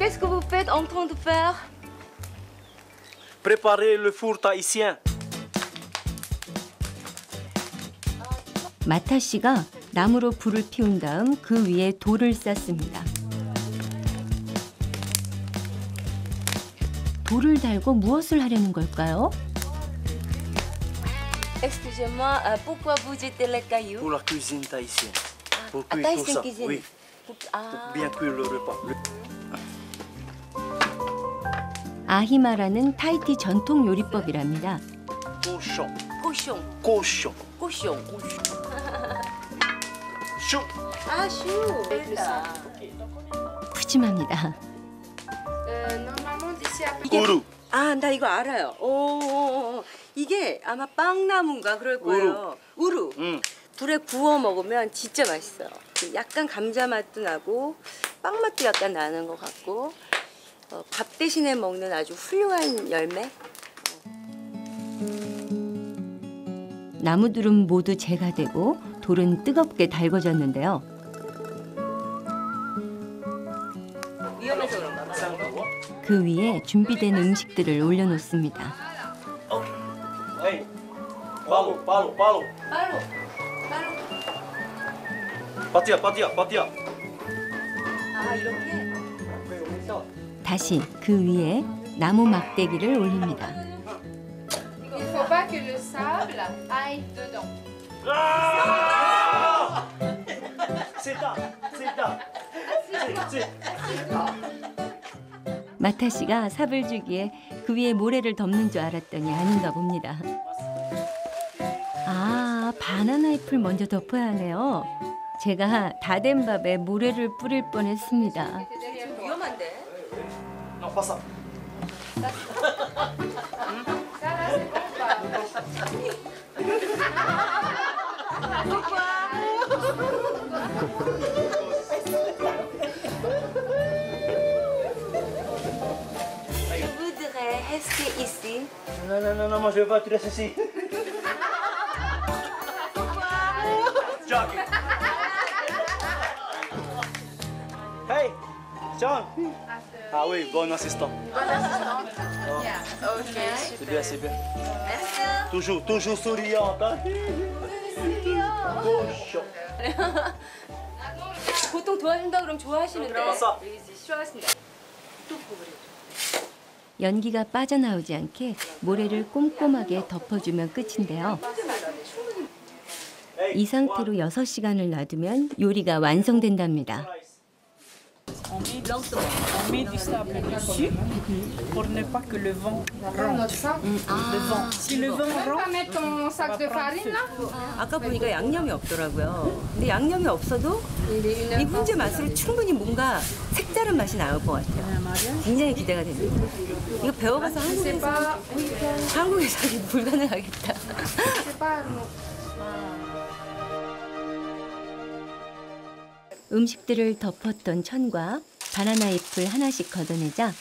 Qu'est-ce que vous faites en train de faire Préparer le four tahitien. 마타 씨가 나무로 불을 피운 다음 그 위에 돌을 쌓습니다. 돌을 달고 무엇을 하려는 걸까요? Excusez-moi, euh, pourquoi vous jetez les cailloux Pour la cuisine tahitienne. Pour Ah, cuire tout ça. cuisine. Oui, Pour- Ah, bien cuire le repas. 아히마라는 타이티 전통 요리법이랍니다. Cochon. cochon, Cochon. cochon. Chou. Ah, chou. 푸짐합니다. Kourou. 아, 나 이거 알아요. 오, 오, 오. 이게 아마 빵나무인가 그럴 거예요. 우루. 음. 불에 구워 먹으면 진짜 맛있어요. 그 약간 감자 맛도 나고 빵 맛도 약간 나는 것 같고 어, 밥 대신에 먹는 아주 훌륭한 열매. 나무들은 모두 재가 되고 돌은 뜨겁게 달궈졌는데요. 위험해서 그런가 봐. 그 위에 준비된 음식들을 올려놓습니다. Palo, palo, palo. 바로 바로 Patia, patia, patia. 아 이렇게 다시 그 위에 나무 막대기를 올립니다. 마타 씨가 삽을 주기에 그 위에 모래를 덮는 줄 알았더니 아닌가 봅니다. 아, 바나나 잎을 먼저 덮어야 하네요. 제가 다 된 밥에 모래를 뿌릴 뻔했습니다. ça. Ça, là, c'est bon Je voudrais rester ici. Non, non, non, non, moi je veux pas, tu restes ici. John. Ah oui, bon assistant. Yeah. Ok. C'est bien, c'est bien. Toujours, toujours souriante. Hein? Cochon. 보통 도와준다 그러면 좋아하시는데. 들어갔어. 이제 보그래. 연기가 빠져나오지 않게 모래를 꼼꼼하게 덮어주면 끝인데요. 이 상태로 6시간을 놔두면 요리가 완성된답니다. On met, on met du sable dessus pour ne pas que le vent rentre. Le vent. Si le vent rentre, mettre ton sac de farine là 아까 보니까 양념이 없더라고요. 근데 양념이 없어도 이 훈제 맛으로 충분히 뭔가 색다른 맛이 나올 것 같아요. 굉장히 기대가 됩니다. 이거 배워가서 C'est 한국에서. 한국에서 하기 불가능하겠다. 음식들을 덮었던 천과 바나나 잎을 하나씩 걷어내자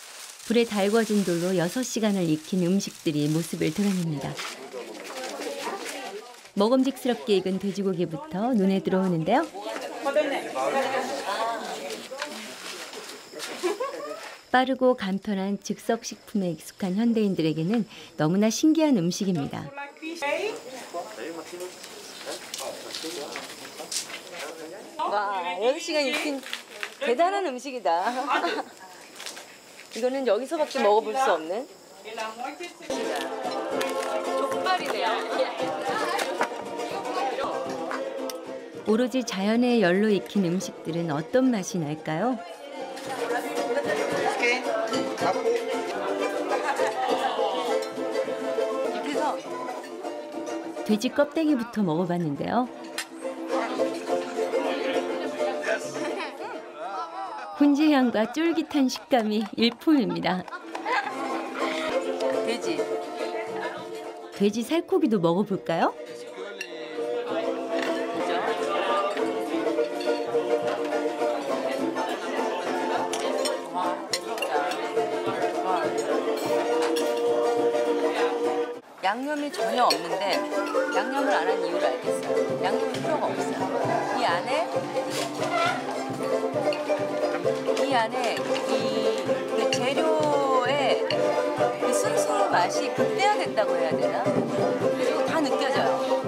불에 달궈진 돌로 6시간을 익힌 음식들이 모습을 드러냅니다. 먹음직스럽게 익은 돼지고기부터 눈에 들어오는데요. 빠르고 간편한 즉석 식품에 익숙한 현대인들에게는 너무나 신기한 음식입니다. 와, 6시간 익힌 대단한 음식이다. 이거는 여기서밖에 먹어볼 수 없는. 오로지 자연의 열로 익힌 음식들은 어떤 맛이 날까요? 돼지 껍데기부터 먹어봤는데요. 훈제향과 쫄깃한 식감이 일품입니다. 돼지. 돼지 살코기도 먹어볼까요? 양념이 전혀 없는데 양념을 안 한 이유를 알겠어요. 양념이 필요가 없어요. 이 안에 이 안에 이 재료의 그 순수 맛이 극대화됐다고 해야 되나? 그리고 다 느껴져요.